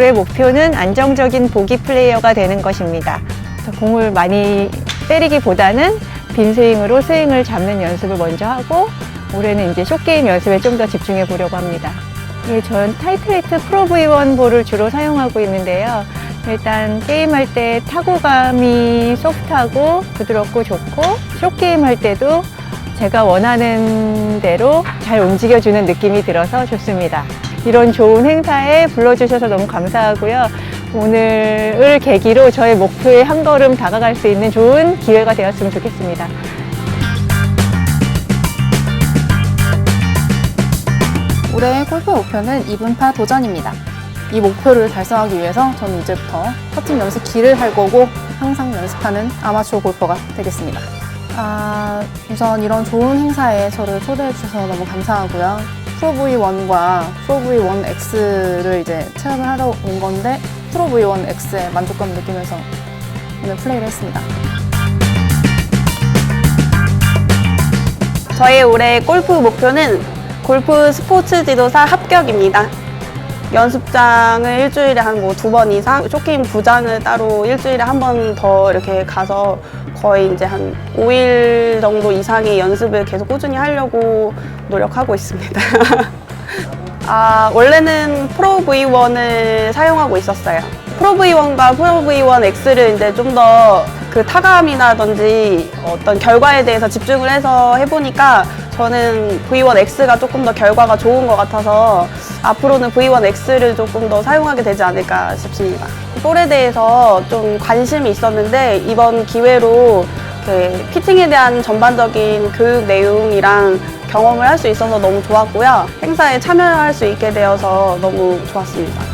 올해 목표는 안정적인 보기 플레이어가 되는 것입니다. 공을 많이 때리기보다는 빈 스윙으로 스윙을 잡는 연습을 먼저 하고 올해는 이제 숏게임 연습에 좀 더 집중해 보려고 합니다. 예, 전 타이틀레이트 프로 V1 볼을 주로 사용하고 있는데요. 일단 게임할 때 타구감이 소프트하고 부드럽고 좋고 숏게임 할 때도 제가 원하는 대로 잘 움직여주는 느낌이 들어서 좋습니다. 이런 좋은 행사에 불러주셔서 너무 감사하고요. 오늘을 계기로 저의 목표에 한 걸음 다가갈 수 있는 좋은 기회가 되었으면 좋겠습니다. 올해의 골프 목표는 2분파 도전입니다. 이 목표를 달성하기 위해서 저는 이제부터 퍼팅 연습 길을 할 거고 항상 연습하는 아마추어 골퍼가 되겠습니다. 아, 우선 이런 좋은 행사에 저를 초대해 주셔서 너무 감사하고요. 프로 V1과 프로 V1X를 이제 체험을 하러 온 건데 프로 V1X에 만족감 느끼면서 오늘 플레이를 했습니다. 저의 올해 골프 목표는 골프 스포츠 지도사 합격입니다. 연습장을 일주일에 한 뭐 두 번 이상, 쇼게임 구장을 따로 일주일에 한 번 더 이렇게 가서 거의 이제 한 5일 정도 이상의 연습을 계속 꾸준히 하려고 노력하고 있습니다. 아, 원래는 프로 V1을 사용하고 있었어요. 프로 V1과 프로 V1 X를 이제 좀 더 그 타감이라든지 어떤 결과에 대해서 집중을 해서 해보니까 저는 V1 X가 조금 더 결과가 좋은 것 같아서 앞으로는 V1 X를 조금 더 사용하게 되지 않을까 싶습니다. 볼에 대해서 좀 관심이 있었는데 이번 기회로 그 피팅에 대한 전반적인 교육 내용이랑 경험을 할 수 있어서 너무 좋았고요. 행사에 참여할 수 있게 되어서 너무 좋았습니다.